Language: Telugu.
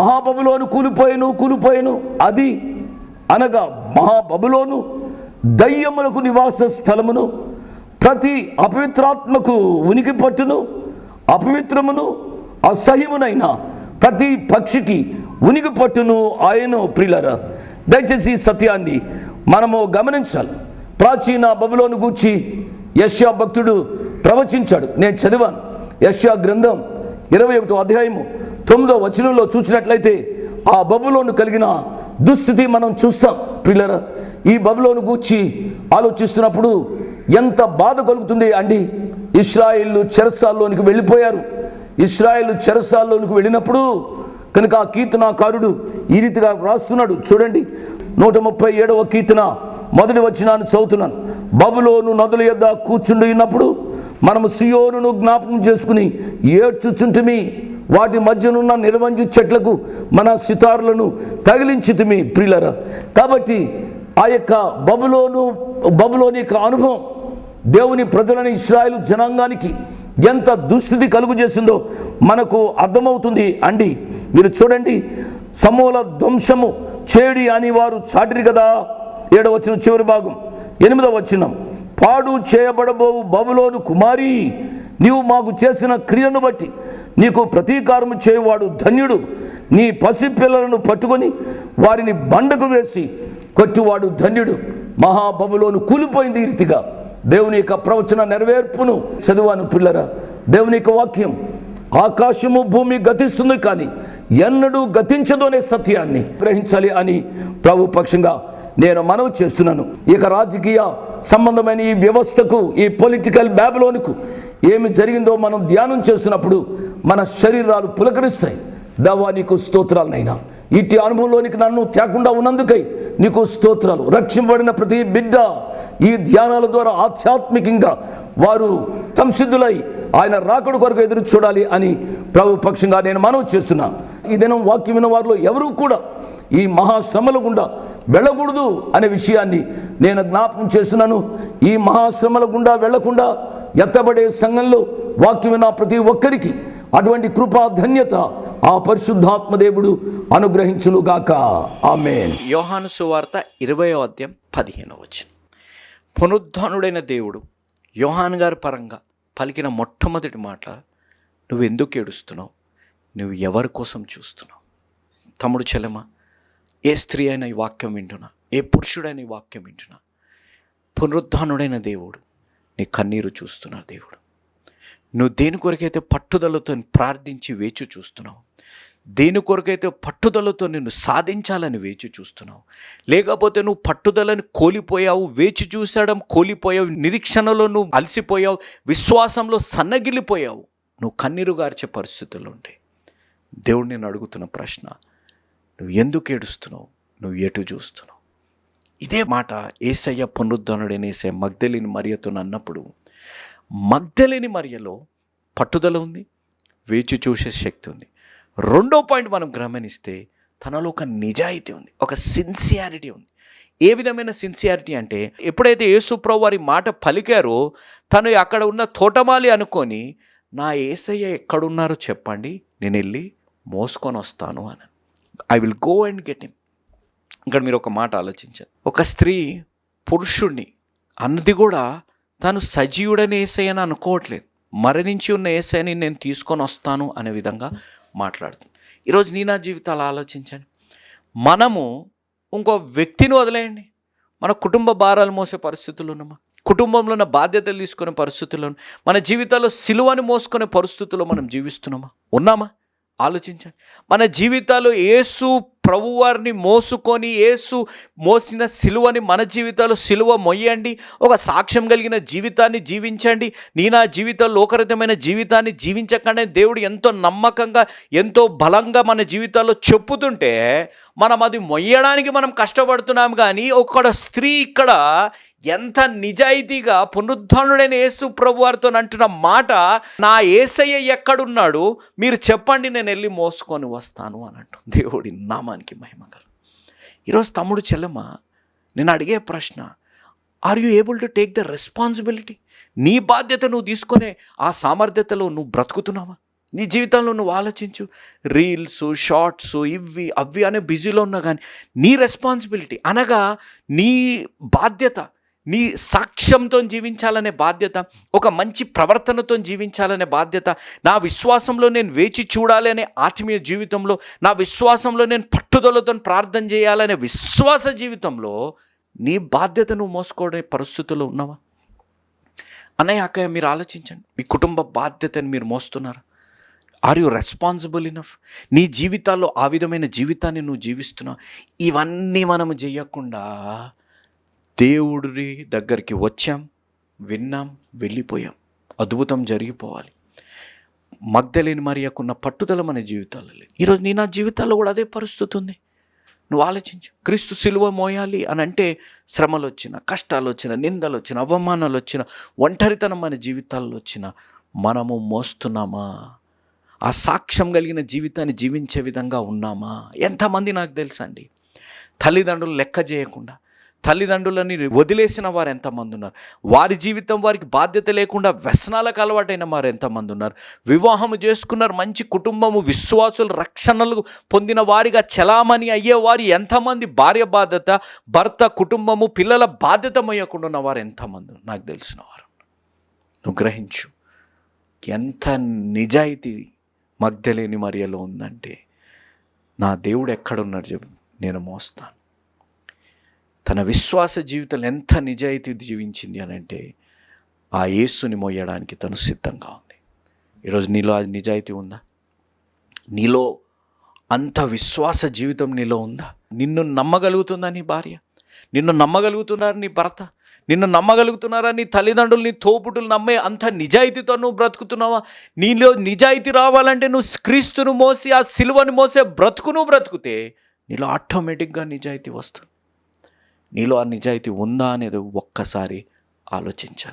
మహాబబులోను కూలిపోయిను కూలిపోయిను. అది అనగా మహాబబులోను దయ్యములకు నివాస స్థలమును ప్రతి అపవిత్రాత్మకు ఉనికి పట్టును అపవిత్రమును అసహ్యమునైన ప్రతి పక్షికి ఉనికి పట్టును ఆయన ప్రియులరా. దయచేసి సత్యాన్ని మనము గమనించాలి. ప్రాచీన బబులోను గూర్చి యశ్యా భక్తుడు ప్రవచించాడు. నేను చదివాను. యశ్యా గ్రంథం ఇరవై ఒకటో అధ్యాయము తొమ్మిదో వచనంలో చూసినట్లయితే ఆ బబులోను కలిగిన దుస్థితి మనం చూస్తాం. పిల్లర ఈ బబులోను గూర్చి ఆలోచిస్తున్నప్పుడు ఎంత బాధ కలుగుతుంది అండి. ఇస్రాయిల్లు చెరసాల్లోనికి వెళ్ళిపోయారు. ఇస్రాయిల్ చెరసాల్లోనికి వెళ్ళినప్పుడు కనుక ఆ కీర్తనాకారుడు ఈ రీతిగా వ్రాస్తున్నాడు. చూడండి నూట ముప్పై ఏడవ కీర్తన మొదటి వచ్చినాను చదువుతున్నాను. బబులోను నదుల యొద్ద కూర్చుండి ఉన్నప్పుడు మనము సియోనును జ్ఞాపకం చేసుకుని ఏడ్చుచుంటుమి. వాటి మధ్యనున్న నిర్వంజు చెట్లకు మన సితారులను తగిలించుతుమి ప్రియులరా. కాబట్టి ఆ యొక్క బబులోను బబులోని యొక్క అనుభవం దేవుని ప్రజలని ఇస్రాయేలు జనాంగానికి ఎంత దుస్థితి కలుగు చేసిందో మనకు అర్థమవుతుంది. అండి మీరు చూడండి సమూల ధ్వంసము చేడి అని వారు చాటిరి కదా. ఏడవ వచ్చిన చివరి భాగం ఎనిమిదవ వచ్చినం పాడు చేయబడబోవు బబులోను కుమారి నీవు మాకు చేసిన క్రియను బట్టి నీకు ప్రతీకారం చేయువాడు ధన్యుడు. నీ పసిపిల్లలను పట్టుకొని వారిని బండకు వేసి కొట్టువాడు ధన్యుడు. మహాబబులోను కూలిపోయింది ఈ రీతిగా. దేవుని యొక్క ప్రవచన నెరవేర్పును చదివాను పిల్లరా. దేవుని యొక్క వాక్యం ఆకాశము భూమి గతిస్తుంది కానీ ఎన్నడూ గతించదు అనే సత్యాన్ని గ్రహించాలి అని ప్రభు పక్షంగా నేను మనవి చేస్తున్నాను. ఇక రాజకీయ సంబంధమైన ఈ వ్యవస్థకు ఈ పొలిటికల్ బ్యాబ్లోనికు ఏమి జరిగిందో మనం ధ్యానం చేస్తున్నప్పుడు మన శరీరాలు పులకరిస్తాయి. దవా నీకు స్తోత్రాలనైనా ఇట్టి అనుభవంలోనికి నన్ను తేకుండా ఉన్నందుకై నీకు స్తోత్రాలు. రక్షింపబడిన ప్రతి బిడ్డ ఈ ధ్యానాల ద్వారా ఆధ్యాత్మికంగా వారు సంసిద్ధులై ఆయన రాకడు కొరకు ఎదురు చూడాలి అని ప్రభు పక్షంగా నేను మనవి చేస్తున్నా. ఈ దినం వాక్యం విన్న వారిలో ఎవరూ కూడా ఈ మహాశ్రమల గుండా వెళ్ళకూడదు అనే విషయాన్ని నేను జ్ఞాపకం చేస్తున్నాను. ఈ మహాశ్రమల గుండా వెళ్ళకుండా ఎత్తబడే సంఘంలో వాక్యం విన్న ప్రతి ఒక్కరికి అటువంటి కృపా ధన్యత ఆ పరిశుద్ధాత్మ దేవుడు అనుగ్రహించునుగాక ఆమెన్. యోహాను సువార్త ఇరవై అధ్యాయం పదిహేను వచ్చిన పునరుద్ధానుడైన దేవుడు యోహాన్ గారి పరంగా పలికిన మొట్టమొదటి మాట నువ్వు ఎందుకు ఏడుస్తున్నావు? నువ్వు ఎవరి కోసం చూస్తున్నావు? తమ్ముడు చెల్లెమ ఏ స్త్రీ అయినా ఈ వాక్యం వింటున్నా? ఏ పురుషుడైన ఈ వాక్యం వింటున్నా? పునరుద్ధానుడైన దేవుడు నీ కన్నీరు చూస్తున్నా దేవుడు. నువ్వు దేని కొరకైతే పట్టుదలతో ప్రార్థించి వేచి చూస్తున్నావు దేని కొరకైతే పట్టుదలతో నిన్ను సాధించాలని వేచి చూస్తున్నావు? లేకపోతే నువ్వు పట్టుదలని కోలిపోయావు వేచి చూసడం కోలిపోయావు నిరీక్షణలో నువ్వు అలసిపోయావు విశ్వాసంలో సన్నగిల్లిపోయావు. నువ్వు కన్నీరు గార్చే పరిస్థితుల్లో ఉండే దేవుడు నేను అడుగుతున్న ప్రశ్న నువ్వు ఎందుకు ఏడుస్తున్నావు? నువ్వు ఎటు చూస్తున్నావు? ఇదే మాట ఏసయ్య పునరుద్ధరణుడనేసే మగ్ధలిని మరియతో అన్నప్పుడు మగ్ధలిని మరియలో పట్టుదల ఉంది వేచి చూసే శక్తి ఉంది. రెండో పాయింట్ మనం గమనిస్తే తనలో ఒక నిజాయితీ ఉంది ఒక సిన్సియారిటీ ఉంది. ఏ విధమైన సిన్సియారిటీ అంటే ఎప్పుడైతే యేసుప్రభు వారి మాట పలికారో తను అక్కడ ఉన్న తోటమాలి అనుకొని నా ఏసయ్య ఎక్కడున్నారో చెప్పండి నేను వెళ్ళి మోసుకొని వస్తాను అని. I will go and get him. ఇక్కడ మీరు ఒక మాట ఆలోచించండి. ఒక స్త్రీ పురుషుణ్ణి అన్నది కూడా తను సజీవుడని ఏసయ్యని అనుకోవట్లేదు. మరణించి ఉన్న ఏసైని నేను తీసుకొని వస్తాను అనే విధంగా మాట్లాడుతుంది. ఈరోజు నీ నా జీవితాలు ఆలోచించండి. మనము ఇంకో వ్యక్తిని వదిలేయండి. మన కుటుంబ భారాలు మోసే పరిస్థితులు ఉన్నామా? కుటుంబంలో ఉన్న బాధ్యతలు తీసుకునే పరిస్థితుల్లో మన జీవితాల్లో సిలువని మోసుకునే పరిస్థితుల్లో మనం జీవిస్తున్నామా? ఉన్నామా? ఆలోచించండి. మన జీవితాలు ఏసు ప్రభువారిని మోసుకొని యేసు మోసిన సిలువని మన జీవితాలు సిలువ మొయ్యండి. ఒక సాక్ష్యం కలిగిన జీవితాన్ని జీవించండి. నీ నా జీవితాల్లో లోకరితమైన జీవితాన్ని జీవించకుండా. దేవుడు ఎంతో నమ్మకంగా ఎంతో బలంగా మన జీవితాల్లో చెప్పుతుంటే మనం అది మొయ్యడానికి మనం కష్టపడుతున్నాం కానీ ఒక్కడ స్త్రీ ఇక్కడ ఎంత నిజాయితీగా పునరుద్ధానుడైన యేసు ప్రభు వారితో అంటున్న మాట నా ఏసయ్య ఎక్కడున్నాడు? మీరు చెప్పండి నేను వెళ్ళి మోసుకొని వస్తాను అని అంటు దేవుడి నామానికి మహిమగల ఈరోజు తమ్ముడు చెల్లెమ్మ నేను అడిగే ప్రశ్న are you able to take the responsibility నీ బాధ్యత నువ్వు తీసుకునే ఆ సామర్థ్యతలో నువ్వు బ్రతుకుతున్నావా? నీ జీవితంలో నువ్వు ఆలోచించు. రీల్స్ షార్ట్స్ ఇవి అవి అనే బిజీలో ఉన్నా కానీ నీ రెస్పాన్సిబిలిటీ అనగా నీ బాధ్యత నీ సాక్ష్యంతో జీవించాలనే బాధ్యత ఒక మంచి ప్రవర్తనతో జీవించాలనే బాధ్యత నా విశ్వాసంలో నేను వేచి చూడాలి అనే ఆత్మీయ జీవితంలో నా విశ్వాసంలో నేను పట్టుదలతో ప్రార్థన చేయాలనే విశ్వాస జీవితంలో నీ బాధ్యత నువ్వు మోసుకోవడే పరిస్థితుల్లో ఉన్నావా? అన్నయ్య అక్కయ్య మీరు ఆలోచించండి. మీ కుటుంబ బాధ్యతని మీరు మోస్తున్నారు? ఆర్ యు రెస్పాన్సిబుల్ ఇనఫ్ నీ జీవితాల్లో ఆ విధమైన జీవితాన్ని నువ్వు జీవిస్తున్నావు? ఇవన్నీ మనము చేయకుండా దేవుడి దగ్గరికి వచ్చాం విన్నాం వెళ్ళిపోయాం. అద్భుతం జరిగిపోవాలి. మగ్ధలేని మరియకున్న పట్టుదల మన జీవితాల్లో లేదు. ఈరోజు నీ నా జీవితాల్లో కూడా అదే పరిస్థితి ఉంది. నువ్వు ఆలోచించు. క్రీస్తు సిలువ మోయాలి అని అంటే శ్రమలు వచ్చిన కష్టాలు వచ్చిన నిందలు వచ్చిన అవమానాలు వచ్చిన ఒంటరితనం మన జీవితాల్లో వచ్చిన మనము మోస్తున్నామా? ఆ సాక్ష్యం కలిగిన జీవితాన్ని జీవించే విధంగా ఉన్నామా? ఎంతమంది నాకు తెలుసండి? తల్లిదండ్రులు లెక్క చేయకుండా తల్లిదండ్రులని వదిలేసిన వారు ఎంతమంది ఉన్నారు? వారి జీవితం వారికి బాధ్యత లేకుండా వ్యసనాలకు అలవాటైన వారు ఎంతమంది ఉన్నారు? వివాహము చేసుకున్నారు మంచి కుటుంబము విశ్వాసులు రక్షణలు పొందిన వారిగా చలామణి అయ్యేవారు ఎంతమంది? భార్య బాధ్యత భర్త కుటుంబము పిల్లల బాధ్యత మొయ్యకుండా ఉన్న వారు ఎంతమంది నాకు తెలిసిన వారు. నువ్వు గ్రహించు. ఎంత నిజాయితీ మగ్ధలేని మరియలో ఉందంటే నా దేవుడు ఎక్కడున్నాడు చెప్పు నేను మోస్తాను. తన విశ్వాస జీవితం ఎంత నిజాయితీ జీవించింది అని అంటే ఆ యేసుని మోయడానికి తను సిద్ధంగా ఉంది. ఈరోజు నీలో అది నిజాయితీ ఉందా? నీలో అంత విశ్వాస జీవితం నీలో ఉందా? నిన్ను నమ్మగలుగుతుందా నీ భార్య? నిన్ను నమ్మగలుగుతున్నారా నీ భర్త? నిన్ను నమ్మగలుగుతున్నారా నీ తల్లిదండ్రులు నీ తోపుటులు నమ్మే అంత నిజాయితీతో నువ్వు బ్రతుకుతున్నావా? నీలో నిజాయితీ రావాలంటే నువ్వు క్రీస్తును మోసి ఆ సిలువను మోసే బ్రతుకును బ్రతుకుతే నీలో ఆటోమేటిక్గా నిజాయితీ వస్తుంది. నీలో ఆ నిజాయితీ ఉందా అనేది ఒక్కసారి ఆలోచించాలి.